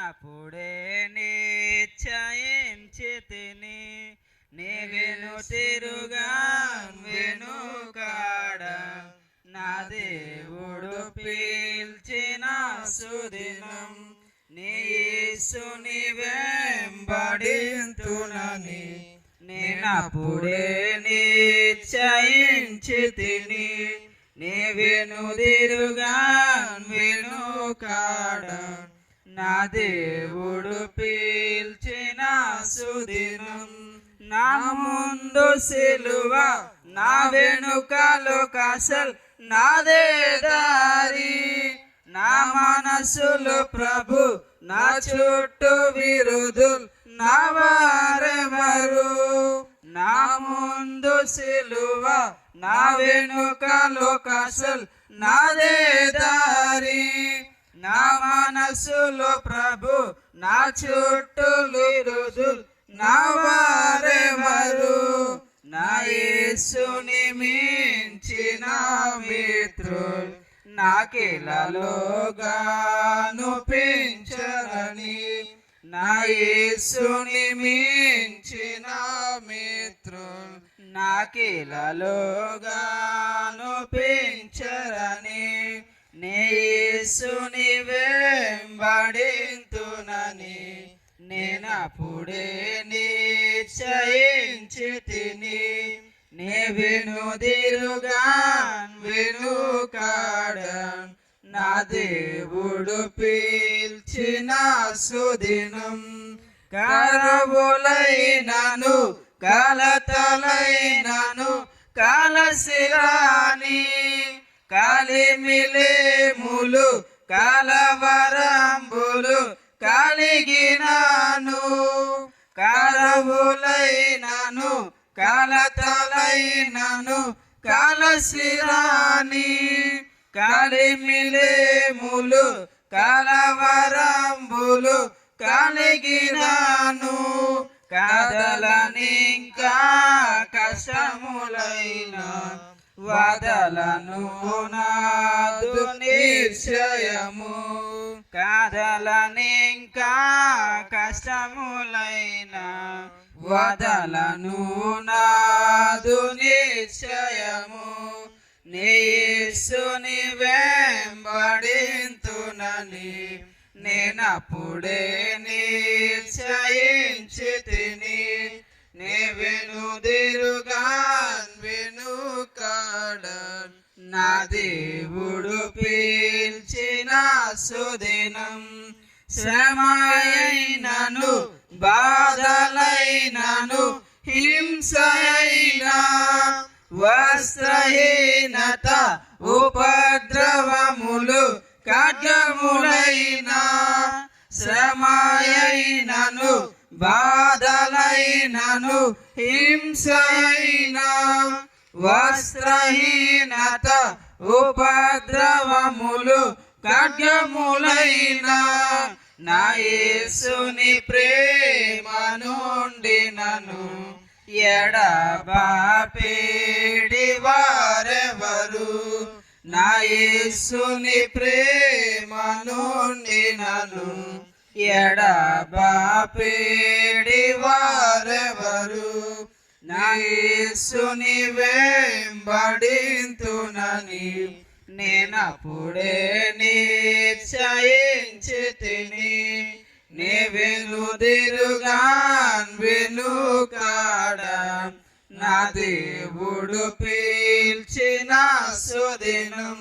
అప్పుడే నిశ్చయించితిని నీ వెను తిరుగా వెనుకాడ నా దేవుడు పీల్చిన సుదినం నీ యేసుని వెంబడింతునని నేనప్పుడే నిశ్చయించి తిని తిరుగా వెనుదిరుగా వెనుకాడ నా దేవుడు పీల్చిన సుదినం నా ముందు సిలువ నా వెనుకలు కసల్ నాదే దారి. నా మనసులు ప్రభు నా చుట్టూ విరుదుల్ నా వారెవరు? నా ముందు సిలువ నా వెనుకలు కసల్ నాదే దారి మనసులో ప్రభు నా చుట్టూ విరుదుల్ నా వారెవరు నా యేసుని మించిన మిత్రులు నాకెలలోగాను పెంచరని. నా యేసుని మించిన మిత్రులు నాకెలలోగాను పెంచరని. నే యేసుని వెంబడింతునని నేనప్పుడే నిశ్చయించి తిని నే వెనుదిరుగా వెనుకాడ నా దేవుడు పీల్చిన సుదినం. కరవులైనను కలతలైనను కలసిరాని కలిమిలేములు కలవరంబులు కలిగినాను కరవులైనను కలతలైనను కలసిరాని కలిమిలేములు కలవరంబులు కలిగినాను కదలనింకా కష్టములైనా వదలను నాదు నిశ్చయము. కదలనింకా కష్టములైన వదలను నాదు నిశ్చయము. నీసుని వెంబడింతునని నేనప్పుడే నిశ్చయించి తిని నే వెనుదిరుగా నా దేవుడు పీల్చిన సుదినం. శ్రమయైనను బాధలైనను హింసైనా వస్త్రహీనత ఉపద్రవములు ఖడ్గములైన. శ్రమయైనను బాధలైనను హింసైనా వస్త్రహీనత ఉపద్రవములు ఖడ్గములైన నా యేసుని ప్రేమ నుండి నన్ను ఎడబాపేడి వారెవరు? నా యేసుని ప్రేమ నుండి నన్ను ఎడబాపేడి వారెవరు? నా వెంబడింతునని నేనప్పుడే నిశ్చయించి తిని నే వెనుదిరుగా వెనుకాడ నా దేవుడు పీల్చిన సుదినం.